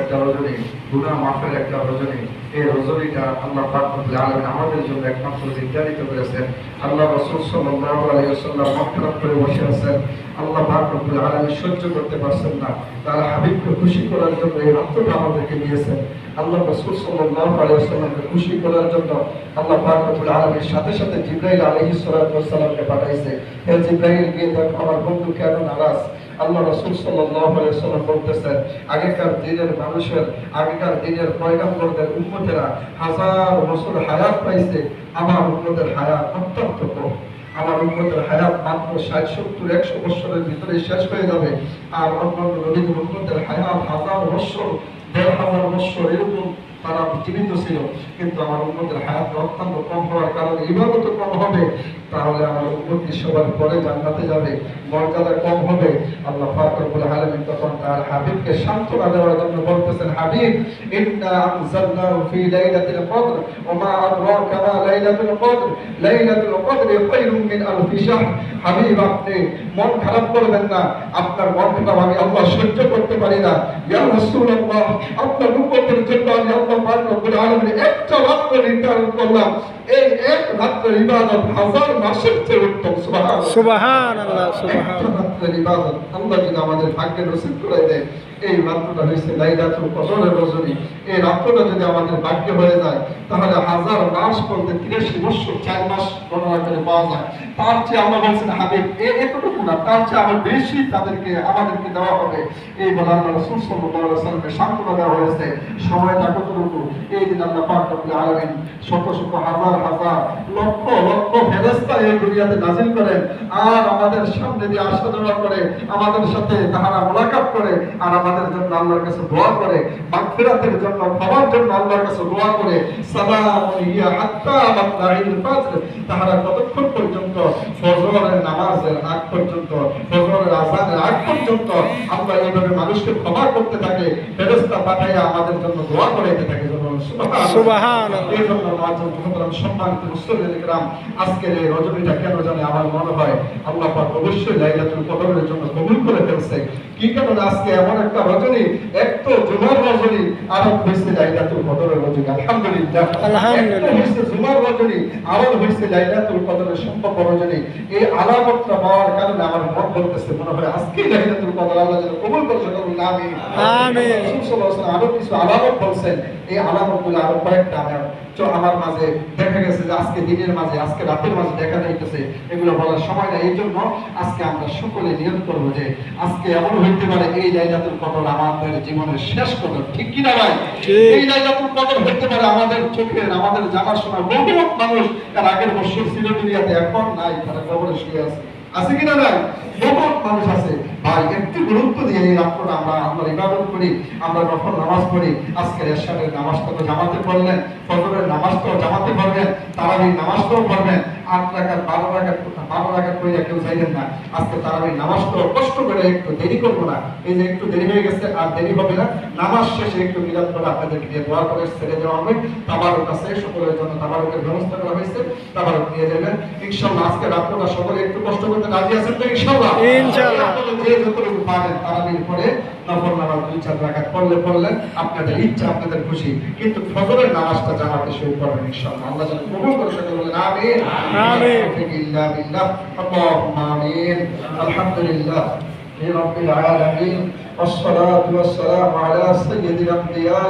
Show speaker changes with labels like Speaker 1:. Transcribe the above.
Speaker 1: একটা রজনী গুণা মাফের একটা রজনী। এই রজনীটা আল্লাহ পাক রব্বুল আমাদের জন্য একমাত্র নির্ধারিত করেছেন। আল্লাহ রাসূল সাল্লাল্লাহু আলাইহি ওয়াসাল্লাম মক্কাত করে বসে আছেন। আল্লাহ পাক রব্বুল আলামিন সহ্য করতে পারছেন না। তার হাবিবকে খুশি করার জন্য এই রাত্রটা আমাদেরকে দিয়েছেন। আল্লাহ রাসূল সাল্লাল্লাহু আলাইহি ওয়াসাল্লামকে খুশি করার জন্য আল্লাহ পাক রব্বুল আলামিন সাথে সাথে জিবরাইল ওয়াসসালামকে পাঠাইছে। হে জিবরাইল, গিয়ে দেখো আমার বন্ধু কেন নারাজ? আল্লাহ রসুল সাল্লাম বলতেছেন, আগেকার দিনের মানুষের, আগেকার দিনের পয়গাম্বরদের উন্মতেরা হাজার বছর হায়াত পাইছে, আমার উন্মতের হায়াত অত্যন্ত কম। আমার উন্মতের হায়াত মাত্র ষাট, সত্তর, একশো বছরের ভিতরে শেষ হয়ে যাবে। আর অন্যান্য নবীদের উন্মতের হায়াত হাজার বছর, দেড় হাজার বছর এরকম তারা জীবিত ছিল। কিন্তু আমার উন্মতের হায়াত অত্যন্ত কম হওয়ার কারণে এইভাবে তো কম হবে। তাহলে আমার উন্নতি সবার পরে জান্নাতে যাবে, মর্যাদা কম হবে। আল্লাহ পাক রব্বুল আলামিন তখন তার হাবিবকে সান্ত্বনা দেওয়ার জন্য বলতেছেন, হাবিব, ইন্না আনজালনাহু ফি লাইলাতিল কদর, ওয়া মা আদরাকা মা লাইলাতুল কদর লাইলাতুল কদর খায়রুম মিন আলফি শাহর। হাবিব, আপনি মন খারাপ করবেন না, আপনার মন খারাপ আমি আল্লাহ সহ্য করতে পারি না। ইয়া রাসূলুল্লাহ, আপনার উম্মতের জন্য আমি আল্লাহ পাক রব্বুল আলামিন একটা রাত্র নির্ধারণ করলাম। এই এক রাত্র ইবাদত হাজার মাসের চেয়ে উত্তম
Speaker 2: সুবাহান আল্লাহ সুবাহান
Speaker 1: একটা রাত্রের ইবাদত আল্লাহ যদি আমাদের ভাগ্যে নসিব করে দেয় এই রাত্রটা হয়েছে লাইলাতুল কদরের রজনী। এই রাত্রটা যদি আমাদের ভাগ্যে হয়ে যায় তাহলে হাজার মাস বলতে তিরাশি বছর চার মাস গণনা করে পাওয়া যায়। তার চেয়ে আমরা বলছেন হাবিব এ এতটুকু না তার চেয়ে আবার বেশি তাদেরকে আমাদেরকে দেওয়া হবে। এই বলে আল্লাহ রসুল সাল্লাল্লাহু সাল্লামকে সান্ত্বনা দেওয়া হয়েছে সময়টা কতটুকু এই দিন আল্লাহ পাক রব্বুল আলামিন শত শত হাজার হাজার লক্ষ লক্ষ এই দুনিয়াতে নাজিল করেন আর আমাদের সামনে দিয়ে আসা করে, আমাদের সাথে তাহারা মোলাকাত করে আর আমাদের জন্য আল্লাহর কাছে দোয়া করে মাগফিরাতের জন্য, ক্ষমার জন্য আল্লাহর কাছে দোয়া করে, সালাম ইয়া হাত্তা মাতলাইল ফাজর। তাহারা কতক্ষণ পর্যন্ত ফজরের নামাজের আগ পর্যন্ত, ফজরের আযানের আগ পর্যন্ত আল্লাহ এইভাবে মানুষকে ক্ষমা করতে থাকে। পাঠাইয়া আমাদের জন্য দোয়া করাইতে থাকে সুবহানাল্লাহ।
Speaker 2: সুবহানাল্লাহ।
Speaker 1: এই জন্য সম্মানিত মুসলিম আজকের এই রজনীটা কেন জানে আমার মনে হয় আল্লাহ পাক অবশ্যই লাইলাতুল কদরের জন্য কবুল করে ফেলছে। কি কারণে আজকে এমন একটা রজনী? এক তো জুমার রজনী আর হয়েছে লাইলাতুল কদরের রজনী আলহামদুলিল্লাহ
Speaker 2: আলহামদুলিল্লাহ।
Speaker 1: একটা হয়েছে জুমার রজনী আরও হয়েছে লাইলাতুল কদরের সম্পর্ক রজনী এই আলামতটা পাওয়ার কারণে আমার মন বলতেছে মনে হয় আজকে লাইলাতুল কদর আল্লাহ যেন কবুল করে সকল আমিন
Speaker 2: আমিন।
Speaker 1: রাসূল সাল্লাল্লাহু আলাইহি ওয়াসাল্লাম আরও কিছু আলামত বলছেন এই আলামতগুলো আরও কয়েকটা আমার আমার মাঝে দেখা গেছে যে আজকে দিনের মাঝে আজকে রাতের মাঝে দেখা যাইতেছে এগুলো বলার সময় না এই জন্য আজকে আমরা সকলে নিয়ত করব যে আজকে এমন হইতে পারে এই লাইলাতুল কদর আমাদের জীবনের শেষ কদর ঠিক কিনা ভাই এই লাইলাতুল কদর হইতে পারে আমাদের চোখের, আমাদের জানাশোনা বহু মানুষ তার আগের বছর সিলেট এরিয়াতে এখন নাই, তারা কবরে শুয়ে আছে। আছে কিনা নাই? বহু মানুষ আছে। ভাই একটু গুরুত্ব দিয়ে এই রাত্রটা আমরা আমরা ইবাদত করি আমরা নফল নামাজ পড়ি আজকের এরশাদের নামাজটা তো জামাতে পড়লেন ফজরের নামাজটাও জামাতে পড়বেন তারাবির নামাজটাও পড়বেন আট রাখার বারো রাখার বারো রাখার কইরা কেউ চাইলেন না। আজকে তারাবির নামাজটাও কষ্ট করে একটু দেরি করব না। এই যে একটু দেরি হয়ে গেছে আর দেরি হবে না। নামাজ শেষে একটু মিলাদ করে আপনাদেরকে দিয়ে দোয়া করে ছেড়ে দেওয়া হবে। তাবারক আছে সকলের জন্য তাবারকের ব্যবস্থা করা হয়েছে। তাবারক নিয়ে যাবেন ইনশাল্লাহ আজকে রাত্রটা সকলে একটু কষ্ট করতে রাজি আছেন তো? ইনশাল্লাহ।
Speaker 2: ইনশাআল্লাহ।
Speaker 1: আপনারা যে যতটুকু পারেন তারাবির পরে নফল নামাজ দুই চার রাকাত পড়লে পড়লেন আপনাদের ইচ্ছা আপনাদের খুশি কিন্তু ফজরের নামাজটা জামাতে শুরু করবেন ইনশাআল্লাহ আল্লাহ যেন কবুল করে সকলে বলেন আমিন
Speaker 2: আমিন।
Speaker 1: ইল্লা বিল্লাহ اللهم آمين الحمد لله رب العالمين والصلاة والسلام على سيد الأنبياء